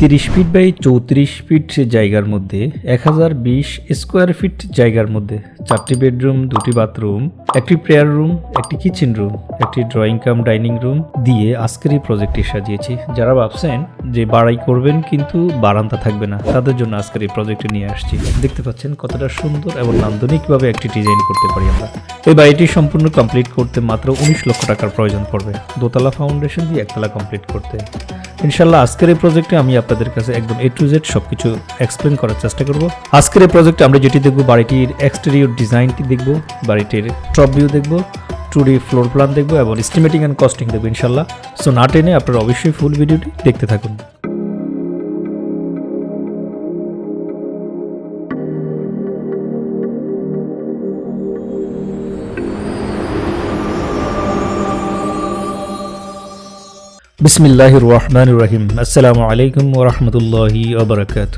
তিরিশ feet by চৌত্রিশ fit জায়গার মধ্যে, এক হাজার বিশ স্কোয়ার ফিট জায়গার মধ্যে, চারটি বেডরুম, দুটি বাথরুম, একটি প্রেয়ার রুম, একটি কিচেন রুম, একটি ড্রয়িং কাম, ডাইনিং রুম দিয়ে আজকের এই প্রজেক্টটি সাজিয়েছি। যারা ভাবছেন যে বাড়াই করবেন কিন্তু বারান্দা থাকবে না, তাদের জন্য আজকের এই প্রজেক্টটি নিয়ে আসছি। দেখতে পাচ্ছেন কতটা সুন্দর এবং নান্দনিকভাবে একটি ডিজাইন করতে পারি আমরা। এই বাড়িটি সম্পূর্ণ কমপ্লিট করতে মাত্র উনিশ লক্ষ টাকার প্রয়োজন পড়বে। দোতলা ফাউন্ডেশন দিয়ে একতলা কমপ্লিট করতে। ইনশাল্লাহ আজকের এই প্রজেক্টে আমি আপনাদের কাছে একদম এ টু জেড সব কিছু এক্সপ্লেন করার চেষ্টা করব। আজকের এই প্রজেক্টে আমরা যেটি দেখব, বাড়িটির এক্সটেরিয়র ডিজাইনটি দেখব, বাড়িটির টপ ভিউ দেখব টুডি ফ্লোর প্ল্যান দেখব এবং এস্টিমেটিং অ্যান্ড কস্টিং দেখব ইনশাল্লাহ সো না টেনে আপনারা অবশ্যই ফুল ভিডিওটি দেখতে থাকুন। বিসমিল্লাহির রহমান রহিম আসসালামু আলাইকুম ওরহমতুল্লাহি ওবরাকাত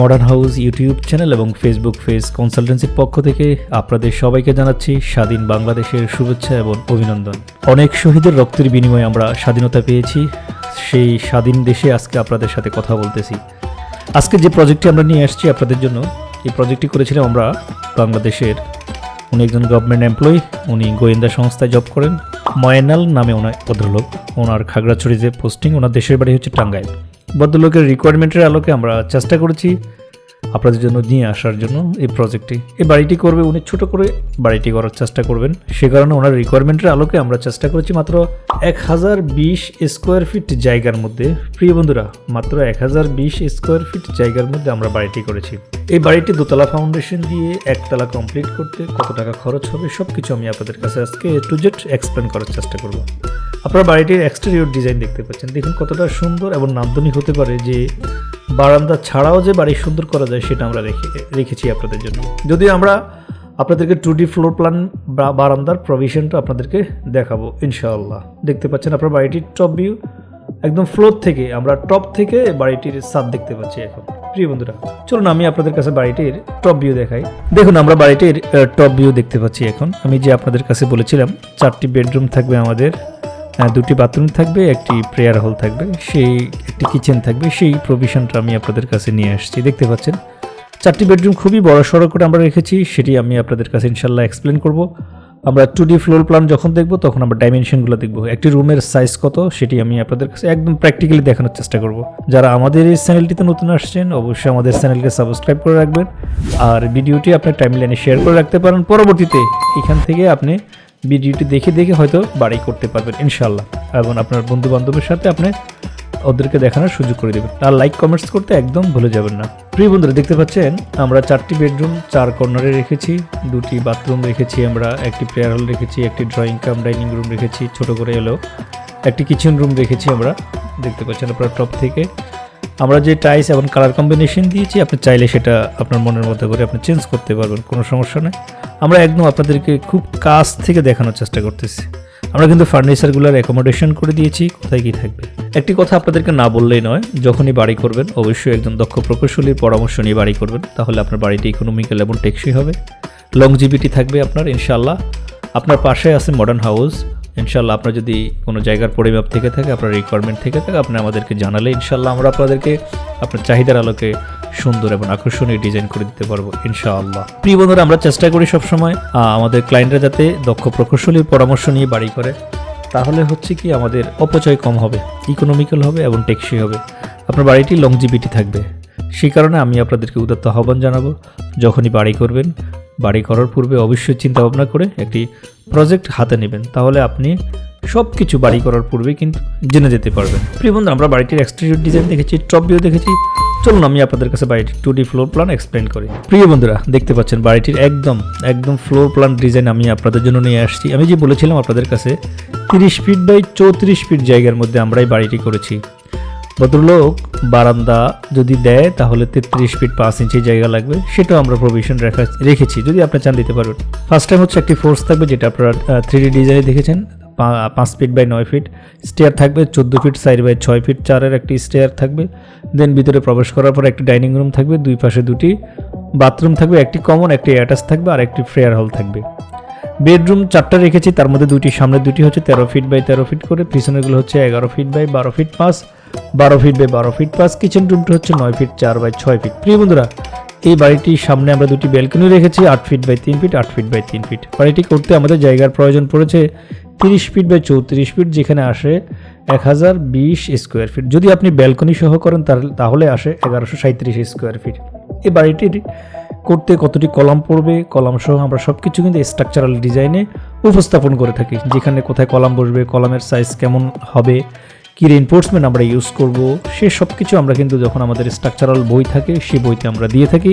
মডার্ন হাউস ইউটিউব চ্যানেল এবং ফেসবুক ফেজ কনসালটেন্সির পক্ষ থেকে আপনাদের সবাইকে জানাচ্ছি স্বাধীন বাংলাদেশের শুভেচ্ছা এবং অভিনন্দন। অনেক শহীদের রক্তের বিনিময়ে আমরা স্বাধীনতা পেয়েছি, সেই স্বাধীন দেশে আজকে আপনাদের সাথে কথা বলতেছি। আজকে যে প্রজেক্টটি আমরা নিয়ে আসছি আপনাদের জন্য, এই প্রজেক্টটি করেছিলাম আমরা বাংলাদেশের উনি একজন গভর্নমেন্ট এমপ্লয়ি উনি গোয়েন্দা সংস্থায় জব করেন। ময়নাল নামে ওনার ভদ্রলোক। ওনার খাগড়াছড়ি যে পোস্টিং ওনার দেশের বাড়ি হচ্ছে টাঙ্গাইল। ভদ্রলোকের রিকোয়ারমেন্টের আলোকে আমরা চেষ্টা করেছি আপনাদের জন্য নিয়ে আসার জন্য এই প্রজেক্টটি এই বাড়িটি করবে উনি ছোট করে বাড়িটি করার চেষ্টা করবেন। সে কারণে ওনার রিকোয়ারমেন্টের আলোকে আমরা চেষ্টা করেছি মাত্র এক হাজার বিশ স্কোয়ার ফিট জায়গার মধ্যে। প্রিয় বন্ধুরা, মাত্র এক হাজার বিশ স্কোয়ার ফিট জায়গার মধ্যে আমরা বাড়িটি করেছি। এই বাড়িটি দোতলা ফাউন্ডেশন দিয়ে একতলা কমপ্লিট করতে কত টাকা খরচ হবে সব কিছু আমি আপনাদের কাছে আজকে টু জেড এক্সপ্লেন করার চেষ্টা করব। আপনারা বাড়িটির এক্সটেরিয়র ডিজাইন দেখতে পাচ্ছেন। দেখুন কতটা সুন্দর এবং নান্দনিক হতে পারে যে বারান্দা ছাড়াও যে বাড়ি সুন্দর করা যায় সেটা আমরা রেখে, রেখেছি আপনাদের জন্য। যদি আমরা আপনাদেরকে টু ডি ফ্লোর প্ল্যান বারান্দার প্রভিশনটা আপনাদেরকে দেখাবো, ইনশাআল্লাহ। দেখতে পাচ্ছেন আপনার বাড়িটির টপ ভিউ একদম ফ্লোর থেকে, আমরা টপ থেকে বাড়িটির ছাদ দেখতে পাচ্ছি এখন। প্রিয় বন্ধুরা, চলুন আমি আপনাদের কাছে বাড়িটির টপ ভিউ দেখাই। দেখুন, আমরা বাড়িটির টপ ভিউ দেখতে পাচ্ছি এখন। আমি যে আপনাদের কাছে বলেছিলাম, চারটি বেডরুম থাকবে আমাদের। দুটি বাথরুম থাকবে, একটি প্রেয়ার হল থাকবে, সেই একটি কিচেন থাকবে, সেই প্রভিশনটা আমি আপনাদের কাছে নিয়ে আসছি। দেখতে পাচ্ছেন, চারটি বেডরুম খুবই বড় সড়ো করে আমরা রেখেছি, সেটি আমি আপনাদের কাছে ইনশাল্লাহ এক্সপ্লেন করব। আমরা টু ডি ফ্লোর প্ল্যান যখন দেখব, তখন আমরা ডাইমেনশনগুলো দেখব। একটি রুমের সাইজ কত, সেটি আমি আপনাদের কাছে একদম প্র্যাকটিক্যালি দেখানোর চেষ্টা করব। যারা আমাদের এই চ্যানেলটিতে নতুন আসছেন, অবশ্যই আমাদের চ্যানেলকে সাবস্ক্রাইব করে রাখবেন। আর ভিডিওটি আপনার টাইম টাইমলাইনে শেয়ার করে রাখতে পারেন। পরবর্তীতে এখান থেকে আপনি ভিডিওটি দেখে দেখে হয়তো বাড়ি করতে পারবেন ইনশাল্লাহ এবং আপনার বন্ধু বান্ধবের সাথে আপনি ওদেরকে দেখানোর সুযোগ করে দেবেন। আর লাইক কমেন্টস করতে একদম ভুলে যাবেন না। প্রিয় বন্ধুরা, দেখতে পাচ্ছেন, আমরা চারটি বেডরুম চার কর্নারে রেখেছি, দুটি বাথরুম রেখেছি, আমরা একটি প্রেয়ার হল রেখেছি, একটি ড্রয়িং কাম ডাইনিং রুম রেখেছি, ছোট করে এলো একটি কিচেন রুম রেখেছি আমরা, দেখতে পাচ্ছেন, আপনার টপ থেকে আমরা যে টাইস এবং কালার কম্বিনেশন দিয়েছি, আপনি চাইলে সেটা আপনার মনের মতো করে আপনি চেঞ্জ করতে পারবেন, কোনো সমস্যা নেই। আমরা একদম আপনাদেরকে খুব কাছ থেকে দেখানোর চেষ্টা করতেছি। আমরা কিন্তু ফার্নিচারগুলোর অ্যাকোমোডেশন করে দিয়েছি, কোথায় কি থাকবে? একটি কথা আপনাদেরকে না বললেই নয়, যখনই বাড়ি করবেন, অবশ্যই একজন দক্ষ প্রকৌশলীর পরামর্শ নিয়ে বাড়ি করবেন, তাহলে আপনার বাড়িটি ইকোনমিক্যাল এবং টেকসই হবে। লং লংজিবিটি থাকবে আপনার ইনশাল্লাহ আপনার পাশে আছে মডার্ন হাউস ইনশাল্লাহ আপনার যদি কোনো জায়গার পরিমাপ থেকে থাকে, আপনার রিকোয়ারমেন্ট থেকে থাকে, আপনি আমাদেরকে জানালে ইনশাল্লাহ আমরা আপনাদেরকে আপনার চাহিদার আলোকে সুন্দর এবং আকর্ষণীয় ডিজাইন করে দিতে পারব ইনশাআল্লাহ। প্রিয় বন্ধুরা, আমরা চেষ্টা করি সবসময় আমাদের ক্লায়েন্টরা যাতে দক্ষ প্রকৌশলীর পরামর্শ নিয়ে বাড়ি করে। তাহলে হচ্ছে কি আমাদের অপচয় কম হবে ইকোনমিক্যাল হবে এবং টেকসই হবে। আপনার বাড়িটি লংজিবিটি থাকবে। সেই কারণে আমি আপনাদেরকে উদাত্ত আহ্বান জানাব, যখনই বাড়ি করবেন বাড়ি করার পূর্বে অবশ্যই চিন্তা ভাবনা করে একটি প্রজেক্ট হাতে নেবেন। তাহলে আপনি সব কিছু বাড়ি করার পূর্বে কিন্তু জেনে যেতে পারবেন। প্রিয় বন্ধু আমরা বাড়িটির এক্সটেরিয়র ডিজাইন দেখেছি টপ ভিউ দেখেছি। চলুন আমি আপনাদের কাছে বাড়িটির two D floor plan explain করি। প্রিয় বন্ধুরা, দেখতে পাচ্ছেন বাড়িটির একদম একদম ফ্লোর প্ল্যান ডিজাইন আমি আপনাদের জন্য নিয়ে আসছি। আমি যে বলেছিলাম আপনাদের কাছে তিরিশ ফিট বাই চৌত্রিশ ফিট জায়গার মধ্যে আমরা এই বাড়িটি করেছি। ভদ্রলোক বারান্দা যদি দেয়, তাহলে তেত্রিশ ফিট পাঁচ ইঞ্চি জায়গা লাগবে। সেটাও আমরা প্রভিশন রাখা রেখেছি, যদি আপনি চান দিতে পারবেন। ফার্স্ট টাইম হচ্ছে একটি ফোর্স থাকবে, যেটা আপনারা থ্রি ডি ডিজাইনে দেখেছেন। পাঁচ ফিট বাই নয় ফিট স্টেয়ার থাকবে, চোদ্দ ফিট সাইড বাই ছয় ফিট চারের একটি স্টেয়ার থাকবে। দেন ভিতরে প্রবেশ করার পর একটি ডাইনিং রুম থাকবে, দুই পাশে দুটি বাথরুম থাকবে, একটি কমন একটি অ্যাটাচ থাকবে, আর একটি ফ্রেয়ার হল থাকবে। বেডরুম চারটা রেখেছি, তার মধ্যে দুটি সামনে দুটি হচ্ছে তেরো ফিট বাই তেরো ফিট করে। পিছনেগুলো হচ্ছে এগারো ফিট বাই বারো ফিট পাঁচ। বারো ফিট বাই বারো ফিট প্লাস কিচেন রুমটা হচ্ছে নয় ফিট চার বাই ছয় ফিট প্রিয় বন্ধুরা, এই বাড়িটির সামনে আমরা দুটি ব্যালকনি রেখেছি, আট ফিট বাই তিন ফিট আট ফিট বাই তিন ফিট বাড়িটি করতে আমাদের জায়গার প্রয়োজন পড়েছে তিরিশ ফিট বাই চৌত্রিশ ফিট যেখানে আসে এক হাজার বিশ স্কোয়ার ফিট যদি আপনি ব্যালকনি সহ করেন তাহলে- আসে এগারোশো সাঁত্রিশ স্কোয়ার ফিট এই বাড়িটির করতে কতটি কলাম পড়বে, কলাম সহ আমরা সব কিছু কিন্তু স্ট্রাকচারাল ডিজাইনে উপস্থাপন করে থাকি। যেখানে কোথায় কলাম বসবে, কলামের সাইজ কেমন হবে কী রেনফোর্সমেন্ট আমরা ইউজ করব, সে সব কিছু আমরা কিন্তু যখন আমাদের স্ট্রাকচারাল বই থাকে, সে বইতে আমরা দিয়ে থাকি।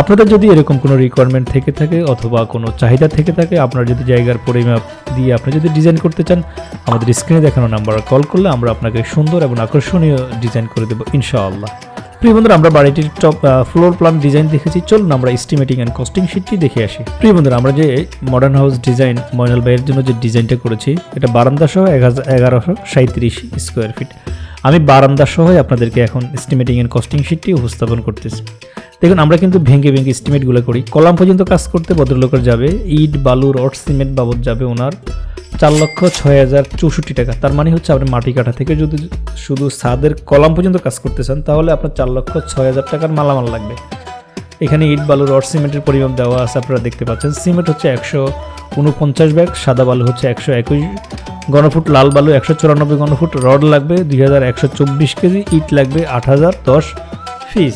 আপনাদের যদি এরকম কোনো রিকোয়ারমেন্ট থেকে থাকে অথবা কোনো চাহিদা থেকে থাকে, আপনার যদি জায়গার পরিমাপ দিয়ে আপনি যদি ডিজাইন করতে চান, আমাদের স্ক্রিনে দেখানো নাম্বার কল করলে আমরা আপনাকে সুন্দর এবং আকর্ষণীয় ডিজাইন করে দেবো, ইনশাআল্লাহ। প্রিয় বন্ধুরা, আমরা বাড়িটির টপ ফ্লোর প্ল্যান ডিজাইন দেখেছি। চলুন আমরা এস্টিমেটিং অ্যান্ড কস্টিং শিটটি দেখে আসি। প্রিয় বন্ধুরা, আমরা যে মডার্ন হাউস ডিজাইন ময়নাল ভাইয়ের জন্য যে ডিজাইনটা করেছি, এটা বারান্দা সহ এগারোশো সাঁত্রিশ স্কোয়ার ফিট আমি বারান্দা সহ আপনাদেরকে এখন এস্টিমেটিং অ্যান্ড কস্টিং শিটটি উপস্থাপন করতেছি। দেখুন, আমরা কিন্তু ভেঙে ভেঙে এস্টিমেটগুলো করি। কলাম পর্যন্ত কাজ করতে ভদ্রলোকের যাবে, ইট, বালু, রড, সিমেন্ট বাবদ যাবে ওনার। চার লক্ষ ছয় হাজার চৌষট্টি টাকা। তার মানে হচ্ছে আপনি মাটি কাটা থেকে যদি শুধু ছাদের কলাম পর্যন্ত কাজ করতে চান, তাহলে আপনার চার লক্ষ ছয় হাজার টাকার মালামাল লাগবে। এখানে ইট, বালু, রড, সিমেন্টের পরিমাণ দেওয়া আছে, আপনারা দেখতে পাচ্ছেন। সিমেন্ট হচ্ছে একশো উনপঞ্চাশ ব্যাগ, সাদা বালু হচ্ছে একশো একুশ গণফুট লাল বালু একশো চুরানব্বই গণফুট রড লাগবে দুই হাজার একশো চব্বিশ কেজি, ইট লাগবে আট হাজার দশ ফিস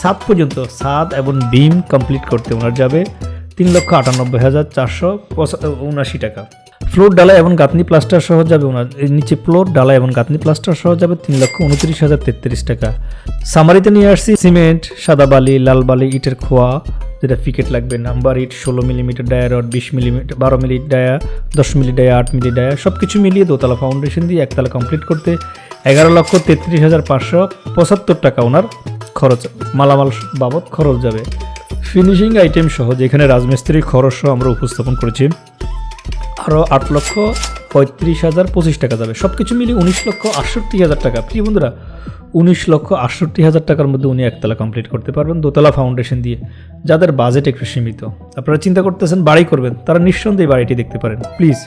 সাত পর্যন্ত সাত এবং বিম কমপ্লিট করতে ওনার যাবে তিন লক্ষ আটানব্বই হাজার চারশো উনাশি টাকা। ফ্লোর ডালা এবং গাঁথনি প্লাস্টার সহ যাবে ওনার নিচে ফ্লোর ডালা এবং গাঁথনি প্লাস্টার সহ যাবে তিন লক্ষ উনত্রিশ হাজার তেত্রিশ টাকা। সামারিতে নিয়ে আসছি সিমেন্ট, সাদা বালি, লাল বালি, ইটের খোয়া, যেটা ফিকেট লাগবে, নাম্বার ইট, ষোলো মিলিমিটার ডায়া রড বিশ মিলিমিটার, বারো মিলি ডায়া, দশ মিলি ডায়া, আট মিলি ডায়া সব কিছু মিলিয়ে দোতলা ফাউন্ডেশন দিয়ে একতলা কমপ্লিট করতে এগারো লক্ষ তেত্রিশ হাজার পাঁচশো পঁচাত্তর টাকা ওনার খরচ, মালামাল বাবদ খরচ যাবে। ফিনিশিং আইটেম সহ যেখানে রাজমিস্ত্রির খরচ সহ আমরা উপস্থাপন করেছি। আরও আট লক্ষ পঁয়ত্রিশ হাজার পঁচিশ টাকা যাবে। সব কিছু মিলিয়ে উনিশ লক্ষ আটষট্টি হাজার টাকা। প্রিয় বন্ধুরা, উনিশ লক্ষ আটষট্টি হাজার টাকার মধ্যে উনি একতলা কমপ্লিট করতে পারবেন দোতলা ফাউন্ডেশন দিয়ে, যাদের বাজেট একটু সীমিত। আপনারা চিন্তা করতেছেন, বাড়ি করবেন, তারা নিঃসন্দেহে বাড়িটি দেখতে পারেন। প্লিজ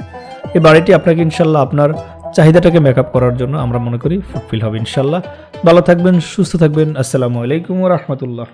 এই বাড়িটি আপনাকে ইনশাল্লাহ আপনার চাহিদাটাকে মেকআপ করার জন্য আমরা মনে করি ফুলফিল হবে ইনশাল্লাহ। ভালো থাকবেন, সুস্থ থাকবেন। আসসালামু আলাইকুম রহমতুল্লাহ।